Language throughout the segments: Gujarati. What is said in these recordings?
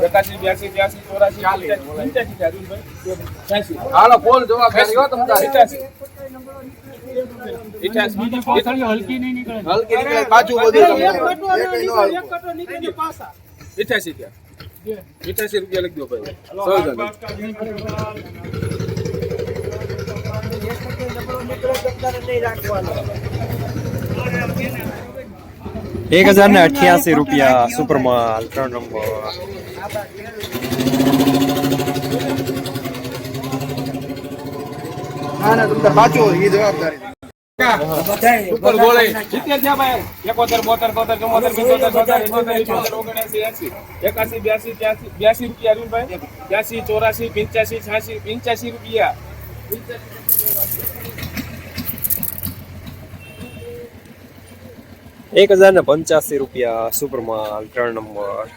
એકાસી બ્યાસી ત્યાસી ચોરાસી પંચ્યાસી છ્યાસી હાલો ફોન પાછું બધું તમને. રૂપિયા લખી દો ભાઈ એક હજાર ને અઠ્યાસી રૂપિયા સુપરમાલ ત્રણ નંબર. એકાસી બ્યાસી બ્યાસી રૂપિયા અરવિંદભાઈ ત્યાસી ચોરાસી પંચ્યાસી છ્યાસી પંચ્યાસી રૂપિયા. એક હજાર ને પંચ્યાસી રૂપિયા સુપરમાલ ત્રણ નંબર.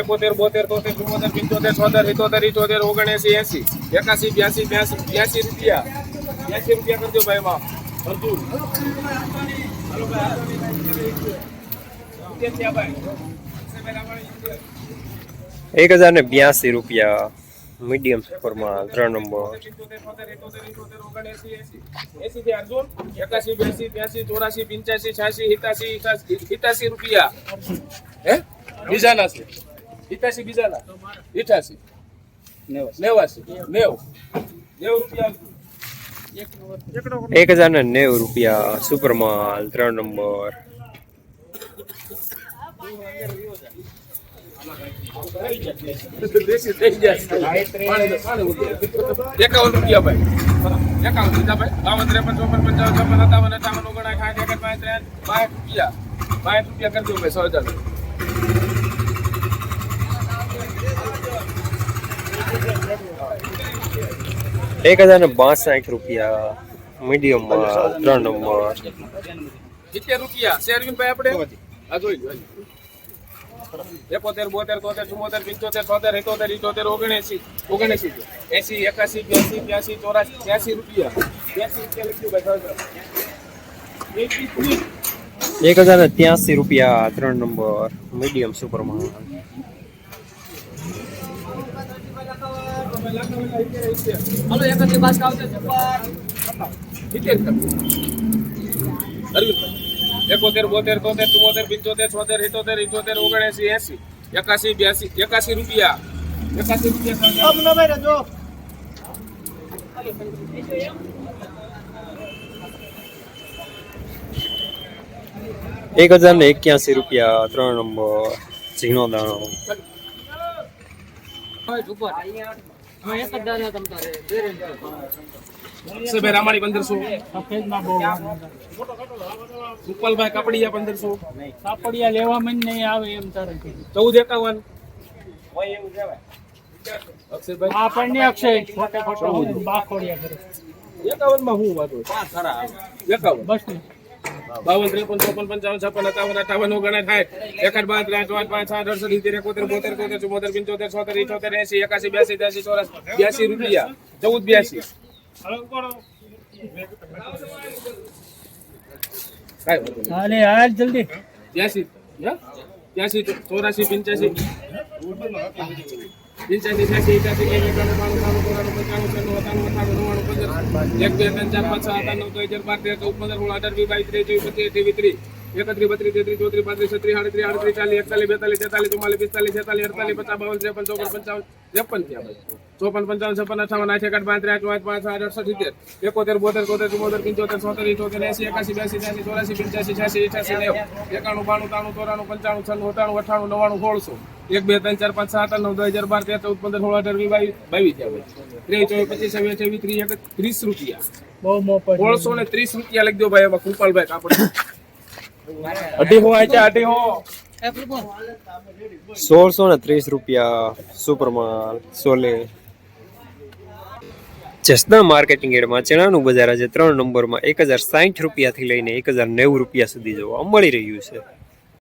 એકોતેર બોતેર તોતેર ચુમ્મોતેર પંચોતેર છોતેર ઇઠોતેર ઇઠોતેર ઓગણએંસી એસી. એકાસી બ્યાસી બ્યાસી બ્યાસી રૂપિયા. બ્યાસી રૂપિયા કરજો ભાઈ અર્જુન. એક હજાર ને બ્યાસી રૂપિયા. મીડિયમ સુપરમાલ ત્રણ નંબર. એકાસી બ્યાસી ત્યાસી ચોરાસી પંચ્યાસી છ્યાસી હિતાસી હિતાસી રૂપિયા હે બીજાના છે હિતાસી બીજાના ઇઠાસી નેવાસી નેવ નેવ રૂપિયા એક હજાર ને નેવું રૂપિયા સુપર માલ ત્રણ નંબર. દેશી થઈ જશે. એકાવન રૂપિયા ભાઈ. એકાવન રૂપિયા ભાઈ. બાવન ત્રેપન ચોપન પંચાવન છપ્પન સત્તાવન અઠાવન ઓગણા સાઠ પાંચ ત્રણ પાંચ રૂપિયા. બાઠ રૂપિયા કરજો ભાઈ સો હજાર. એક હજાર ને બાસઠ રૂપિયા મીડિયમ ત્રણ નંબર સિત્તેર રૂપિયા. છે ભાઈ આપણે આ જોઈ લો. એકોતેર બોતેર તોતેર ચુમ્મોતેર પંચોતેર છોતેર એકોતેર ઇઠોતેર ઓગણએસી ઓગણએસી એસી એકાસી બ્યાસી બ્યાસી ચોરાસી ત્યાસી રૂપિયા. એક હજાર ત્યાસી રૂપિયા ત્રણ નંબર મીડિયમ સિત્તેર કર. અરવિંદભાઈ. એકોતેર બોતેર તોતેર ચુમ્મોતેર પંચોતેર છોતેર ઇઠોતેર ઇઠોતેર ઓગણએસી એસી એકાસી બ્યાસી એકાસી રૂપિયા. એકાસી રૂપિયા એક હજાર ને એક્યાસી રૂપિયા ત્રણ નંબર ઝીણો દાણો. અક્ષયભાઈ રામાણી પંદરસો કાપડિયા પંદરસો લેવામાં જ નહીં આવે એમ તારે ચૌદ એકાવન. અક્ષયભાઈ? આ પણ નહીં અક્ષય. ખોટે ખોટો બાખોડિયા કરે. એકાવનમાં હું વાંધો એકાવન. બસ બાવન ત્રેપન ચોપન પંચાવન છપ્પન અઠાવન અઠાવન ઓગણ સાઠ એકડ બાર ત્રણ ચોઆઠ પાંચ સાઠ અડસઠ સિત્તેર એકોતેર બોતેર તોતેર ચુમ્મોતેર પંચોતેર છોતેર ઇઠોતેર એસી એકાસી બ્યાસી ત્યાસી ચોરાસ બ્યાસી રૂપિયા ચૌદ બ્યાસી કાંઈ વાંધો નહીં. હાલે હાલ જલ્દી ત્યાસી હે? ત્યાસી ચોરાસી પંચ્યાસી પંચ્યાસી છ્યાસી એક્યાસી નેવું, એકાણું, પાંચ, આઠ, નવ, દસ, અગિયાર, બાર, તેર, ચૌદ, પંદર, સોળ, અઢાર, વીસ, બાવીસ, ત્રેવીસ, એકત્રીસ, બત્રીસ, તેત્રીસ, ચોત્રીસ, પાંત્રીસ, છત્રીસ, આડત્રીસ, આડત્રીસ, ચાલીસ, એકતાલીસ, બેતાલીસ, તેતાલીસ, ચુમ્માલીસ, પિસ્તાલીસ, છેતાલીસ, અડતાલીસ, પચાસ, બાવન, ત્રેપન, ચોપન, પંચાવન, ત્રેપન થયા. ચોપન પંચાવન છપ્પન અઠાવન આઠ એકાઠ પાંચ ત્રણ પાંચ પાંચ આઠ અડસઠ સિત્તેર એકોતેર બોતેર તોતેર ચુમ્મોતેર પંચોતેર છોતેર ઇઠોતેર એસી એકાસી બ્યાસી ત્યાસી ચોરાસી પંચ્યાસી છ્યાસી અઠ્યાસી નેવું એકાણું બાણું ત્રાણું ચોરાણું પંચાણું છન્નું અઠાણું અઠાણું નવાણું સોળસો. એક બે ત્રણ ચાર પાંચ સાત નવ દસ હજાર બાર તેર ચૌદ પંદર સોળ અઢાર વી બાવીસ થયા ભાઈ ત્રેવીસ ચોવીસ પચીસ છવ્વીસ અઠાવીસ ત્રીસ એક ત્રીસ રૂપિયા. બહુ સોળસો ને ત્રીસ રૂપિયા લખી દો ભાઈ એમાં કૃપાલભાઈ કાપડ. અઢી હો આચા અઢી હું. સોળસો ને ત્રીસ રૂપિયા સુપરમાલ, સોલે. જસના માર્કેટિંગ એડમાં ચણાનું બજાર આજે ત્રણ નંબરમાં એક હજાર સાઠ રૂપિયાથી લઈને એક હજાર નેવું રૂપિયા સુધી જોવા મળી રહ્યું છે.